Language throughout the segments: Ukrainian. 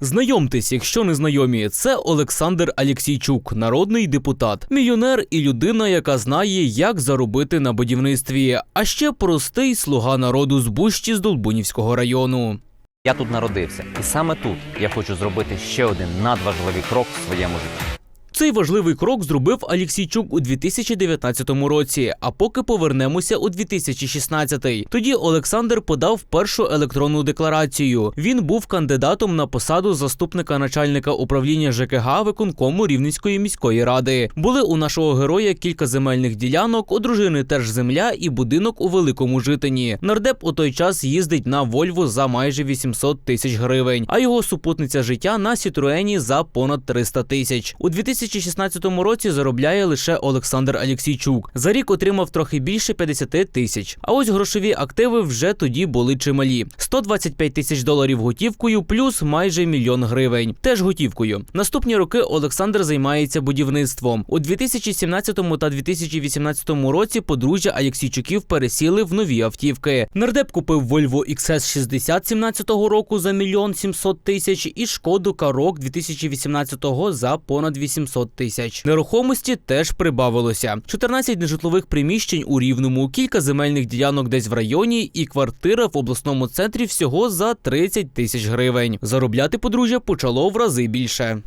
Знайомтесь, якщо не знайомі, це Олександр Алєксійчук, народний депутат, мільйонер і людина, яка знає, як заробити на будівництві, а ще простий слуга народу з Бущі з Долбунівського району. Я тут народився, і саме тут я хочу зробити ще один надважливий крок в своєму житті. Цей важливий крок зробив Алєксійчук у 2019 році. А поки повернемося у 2016. Тоді Олександр подав першу електронну декларацію. Він був кандидатом на посаду заступника начальника управління ЖКГ виконкому Рівненської міської ради. Були у нашого героя кілька земельних ділянок, у дружини теж земля і будинок у великому житині. Нардеп у той час їздить на Вольво за майже 800 тисяч гривень, а його супутниця життя на Сітруені за понад 300 тисяч. У 2016 році заробляє лише Олександр Алєксійчук. За рік отримав трохи більше 50 тисяч. А ось грошові активи вже тоді були чималі: 125 тисяч доларів готівкою, плюс майже мільйон гривень. Теж готівкою. Наступні роки Олександр займається будівництвом. У 2017 та 2018 році подружжя Алєксійчуків пересіли в нові автівки. Нардеп купив Volvo XS60 17 року за мільйон 700 тисяч і Шкоду Карок 2018 за понад 800 тисяч. Нерухомості теж прибавилося: 14 нежитлових приміщень у Рівному, кілька земельних ділянок десь в районі і квартира в обласному центрі всього за 30 тисяч гривень. Заробляти подружжя почало в рази більше.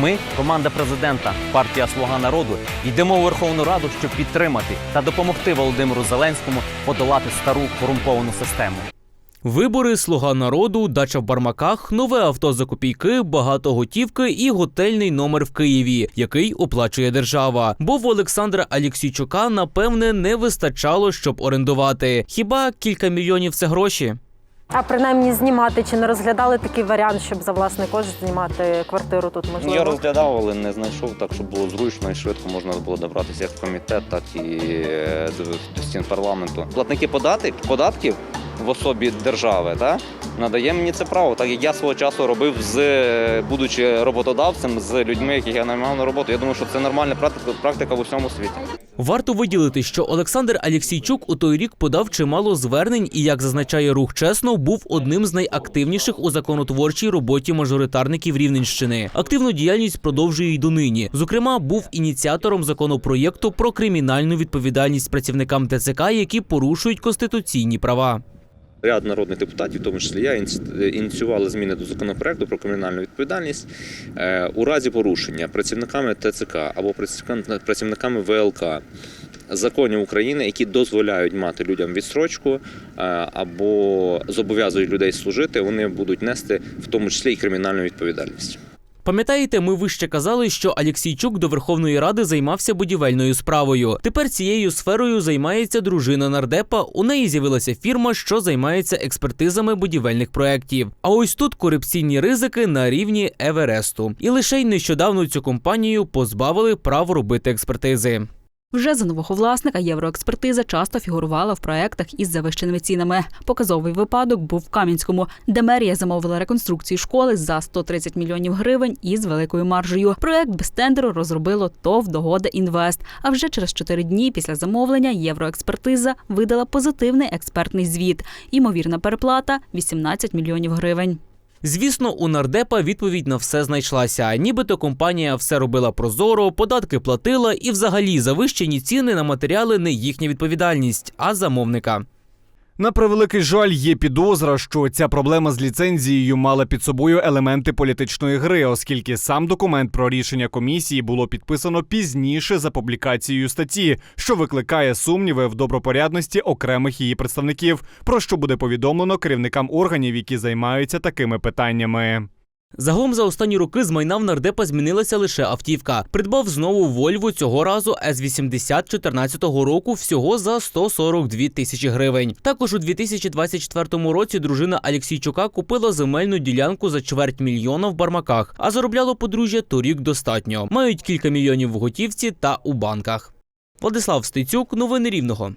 Ми, команда президента, партія Слуга народу, йдемо у Верховну Раду, щоб підтримати та допомогти Володимиру Зеленському подолати стару корумповану систему. Вибори, слуга народу, дача в Бармаках, нове авто за копійки, багато готівки і готельний номер в Києві, який оплачує держава. Бо в Олександра Алєксійчука, напевне, не вистачало, щоб орендувати. Хіба кілька мільйонів це гроші? А принаймні знімати чи не розглядали такий варіант, щоб за власний кошт знімати квартиру тут можливо? Я розглядав, але не знайшов так, щоб було зручно і швидко можна було добратися як в комітет, так і е, до, до стін парламенту. Платники податок, податків в особі держави та, надає мені це право, так як я свого часу робив з е, будучи роботодавцем з людьми, яких я наймав на роботу. Я думаю, що це нормальна практика, практика в усьому світі. Варто виділити, що Олександр Алєксійчук у той рік подав чимало звернень і, як зазначає рух чесно, був одним з найактивніших у законотворчій роботі мажоритарників Рівненщини. Активну діяльність продовжує й донині. Зокрема, був ініціатором законопроєкту про кримінальну відповідальність працівникам ТЦК, які порушують конституційні права. Ряд народних депутатів, в тому числі я, ініціювали зміни до законопроекту про кримінальну відповідальність е, у разі порушення працівниками ТЦК або працівниками- ВЛК законів України, які дозволяють мати людям відстрочку е, або зобов'язують людей служити, вони будуть нести в тому числі і кримінальну відповідальність. Пам'ятаєте, ми вище казали, що Алєксійчук до Верховної Ради займався будівельною справою. Тепер цією сферою займається дружина нардепа. У неї з'явилася фірма, що займається експертизами будівельних проєктів. А ось тут корупційні ризики на рівні Евересту. І лише й нещодавно цю компанію позбавили прав робити експертизи. Вже за нового власника євроекспертиза часто фігурувала в проектах із завищеними цінами. Показовий випадок був в Кам'янському, де мерія замовила реконструкцію школи за 130 мільйонів гривень із великою маржею. Проект без тендеру розробило ТОВ Догода Інвест. А вже через чотири дні після замовлення євроекспертиза видала позитивний експертний звіт. Імовірна переплата 18 мільйонів гривень. Звісно, у нардепа відповідь на все знайшлася. Нібито компанія все робила прозоро, податки платила, і взагалі завищені ціни на матеріали не їхня відповідальність, а замовника. На превеликий жаль, є підозра, що ця проблема з ліцензією мала під собою елементи політичної гри, оскільки сам документ про рішення комісії було підписано пізніше за публікацією статті, що викликає сумніви в добропорядності окремих її представників, про що буде повідомлено керівникам органів, які займаються такими питаннями. Загалом за останні роки з майна в нардепа змінилася лише автівка. Придбав знову Вольво цього разу С-80 14 року всього за 142 тисячі гривень. Також у 2024 році дружина Алєксійчука купила земельну ділянку за чверть мільйона в Бармаках, а заробляло подружжя торік достатньо. Мають кілька мільйонів в готівці та у банках. Владислав Стецюк, новини Рівного.